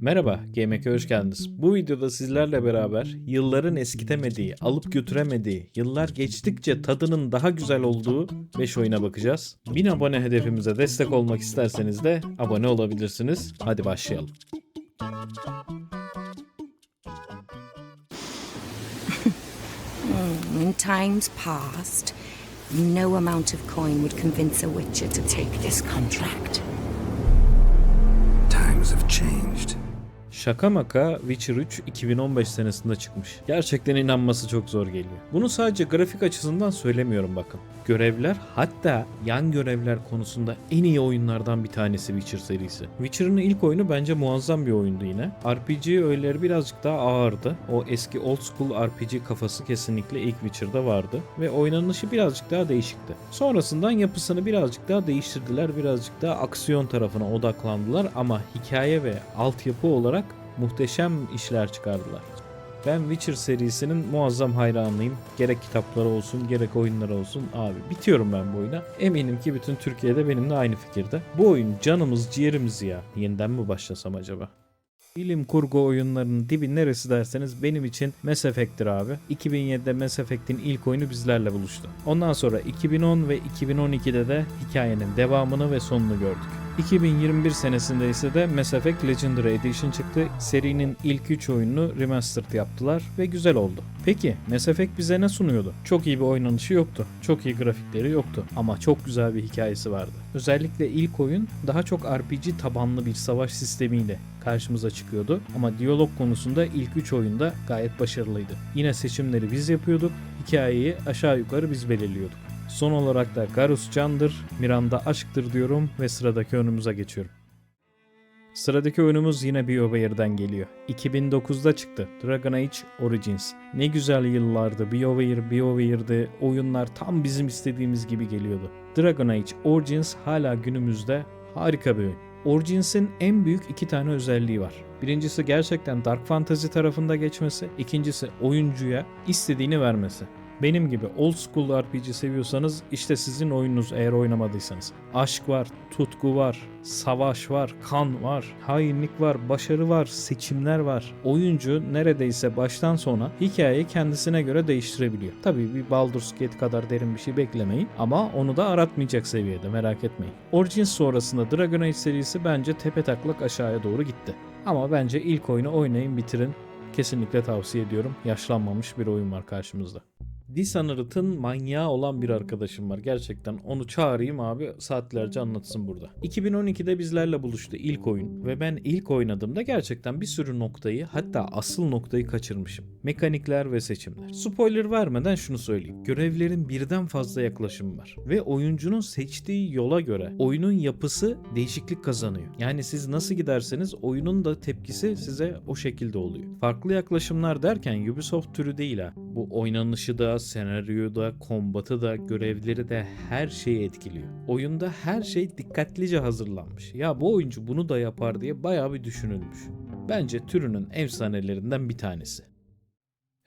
Merhaba, GameHack'e hoş geldiniz. Bu videoda sizlerle beraber yılların eskitemediği, alıp götüremediği, yıllar geçtikçe tadının daha güzel olduğu 5 oyuna bakacağız. 1000 abone hedefimize destek olmak isterseniz de abone olabilirsiniz. Hadi başlayalım. In times past, no amount of coin would convince a witcher to take this contract. Times have changed. Şaka maka Witcher 3 2015 senesinde çıkmış. Gerçekten inanması çok zor geliyor. Bunu sadece grafik açısından söylemiyorum bakın. Görevler hatta yan görevler konusunda en iyi oyunlardan bir tanesi Witcher serisi. Witcher'ın ilk oyunu bence muazzam bir oyundu yine. RPG öğeleri birazcık daha ağırdı. O eski old school RPG kafası kesinlikle ilk Witcher'da vardı. Ve oynanışı birazcık daha değişikti. Sonrasından yapısını birazcık daha değiştirdiler. Birazcık daha aksiyon tarafına odaklandılar ama hikaye ve altyapı olarak muhteşem işler çıkardılar. Ben Witcher serisinin muazzam hayranıyım. Gerek kitapları olsun gerek oyunları olsun. Abi bitiyorum ben bu oyuna. Eminim ki bütün Türkiye'de benimle aynı fikirde. Bu oyun canımız ciğerimiz ya. Yeniden mi başlasam acaba? Bilim kurgu oyunlarının dibi neresi derseniz benim için Mass Effect'tir abi. 2007'de Mass Effect'in ilk oyunu bizlerle buluştu. Ondan sonra 2010 ve 2012'de de hikayenin devamını ve sonunu gördük. 2021 senesinde ise de Mass Effect Legendary Edition çıktı. Serinin ilk 3 oyununu remastered yaptılar ve güzel oldu. Peki Mass Effect bize ne sunuyordu? Çok iyi bir oynanışı yoktu. Çok iyi grafikleri yoktu. Ama çok güzel bir hikayesi vardı. Özellikle ilk oyun daha çok RPG tabanlı bir savaş sistemiyle karşımıza çıkıyordu. Ama diyalog konusunda ilk 3 oyunda gayet başarılıydı. Yine seçimleri biz yapıyorduk. Hikayeyi aşağı yukarı biz belirliyorduk. Son olarak da Garus candır, Miranda aşktır diyorum ve sıradaki oyunumuza geçiyorum. Sıradaki oyunumuz yine BioWare'den geliyor. 2009'da çıktı. Dragon Age Origins. Ne güzel yıllardı. BioWare, BioWare'de oyunlar tam bizim istediğimiz gibi geliyordu. Dragon Age Origins hala günümüzde harika bir oyun. Origins'in en büyük iki tane özelliği var. Birincisi gerçekten Dark Fantasy tarafında geçmesi, ikincisi oyuncuya istediğini vermesi. Benim gibi old school RPG seviyorsanız işte sizin oyununuz eğer oynamadıysanız. Aşk var, tutku var, savaş var, kan var, hainlik var, başarı var, seçimler var. Oyuncu neredeyse baştan sona hikayeyi kendisine göre değiştirebiliyor. Tabii bir Baldur's Gate kadar derin bir şey beklemeyin ama onu da aratmayacak seviyede merak etmeyin. Origins sonrasında Dragon Age serisi bence tepe taklak aşağıya doğru gitti. Ama bence ilk oyunu oynayın bitirin. Kesinlikle tavsiye ediyorum. Yaşlanmamış bir oyun var karşımızda. Dishonored'ın manyağı olan bir arkadaşım var. Gerçekten onu çağırayım abi saatlerce anlatsın burada. 2012'de bizlerle buluştu ilk oyun ve ben ilk oynadığımda gerçekten bir sürü noktayı hatta asıl noktayı kaçırmışım. Mekanikler ve seçimler. Spoiler vermeden şunu söyleyeyim. Görevlerin birden fazla yaklaşımı var ve oyuncunun seçtiği yola göre oyunun yapısı değişiklik kazanıyor. Yani siz nasıl giderseniz oyunun da tepkisi size o şekilde oluyor. Farklı yaklaşımlar derken Ubisoft türü değil ha. Bu oynanışı da, senaryoyu da, kombatı da, görevleri de her şeyi etkiliyor. Oyunda her şey dikkatlice hazırlanmış. Ya bu oyuncu bunu da yapar diye bayağı bir düşünülmüş. Bence türünün efsanelerinden bir tanesi.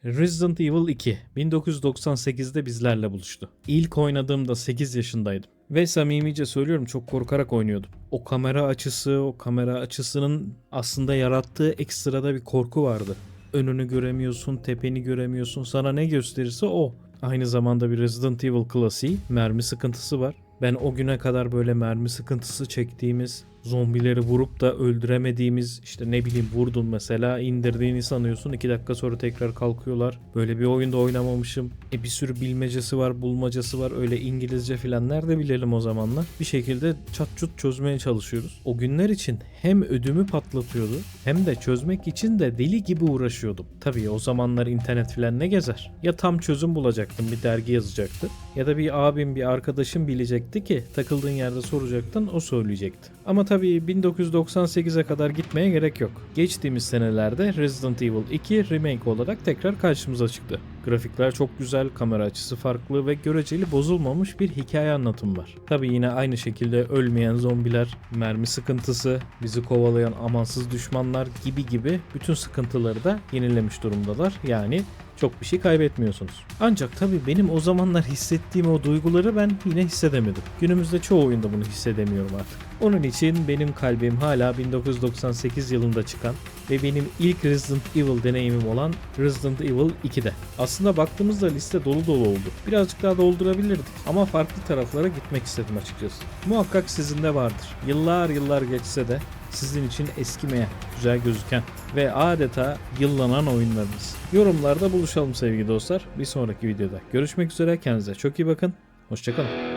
Resident Evil 2 1998'de bizlerle buluştu. İlk oynadığımda 8 yaşındaydım. Ve samimice söylüyorum çok korkarak oynuyordum. O kamera açısı, o kamera açısının aslında yarattığı ekstrada bir korku vardı. Önünü göremiyorsun, tepeni göremiyorsun. Sana ne gösterirse o. Aynı zamanda bir Resident Evil klasiği, mermi sıkıntısı var. Ben o güne kadar böyle mermi sıkıntısı çektiğimiz, zombileri vurup da öldüremediğimiz işte ne bileyim vurdun mesela indirdiğini sanıyorsun 2 dakika sonra tekrar kalkıyorlar. Böyle bir oyunda oynamamışım. E bir sürü bilmecesi var, bulmacası var. Öyle İngilizce filan nerede bilelim o zamanlar. Bir şekilde çat çut çözmeye çalışıyoruz. O günler için hem ödümü patlatıyordu hem de çözmek için de deli gibi uğraşıyordum. Tabii o zamanlar internet filan ne gezer. Ya tam çözüm bulacaktım bir dergi yazacaktı ya da bir abim bir arkadaşım bilecekti ki takıldığın yerde soracaktın o söyleyecekti. Ama tabii 1998'e kadar gitmeye gerek yok. Geçtiğimiz senelerde Resident Evil 2 remake olarak tekrar karşımıza çıktı. Grafikler çok güzel, kamera açısı farklı ve göreceli bozulmamış bir hikaye anlatımı var. Tabii yine aynı şekilde ölmeyen zombiler, mermi sıkıntısı, bizi kovalayan amansız düşmanlar gibi gibi bütün sıkıntıları da yenilemiş durumdalar. Yani çok bir şey kaybetmiyorsunuz. Ancak tabii benim o zamanlar hissettiğim o duyguları ben yine hissedemedim. Günümüzde çoğu oyunda bunu hissedemiyorum artık. Onun için benim kalbim hala 1998 yılında çıkan ve benim ilk Resident Evil deneyimim olan Resident Evil 2'de. Aslında baktığımızda liste dolu dolu oldu. Birazcık daha doldurabilirdik ama farklı taraflara gitmek istedim açıkçası. Muhakkak sizin de vardır. Yıllar yıllar geçse de sizin için eskimeyen, güzel gözüken ve adeta yıllanan oyunlarınız. Yorumlarda buluşalım sevgili dostlar. Bir sonraki videoda görüşmek üzere. Kendinize çok iyi bakın. Hoşçakalın.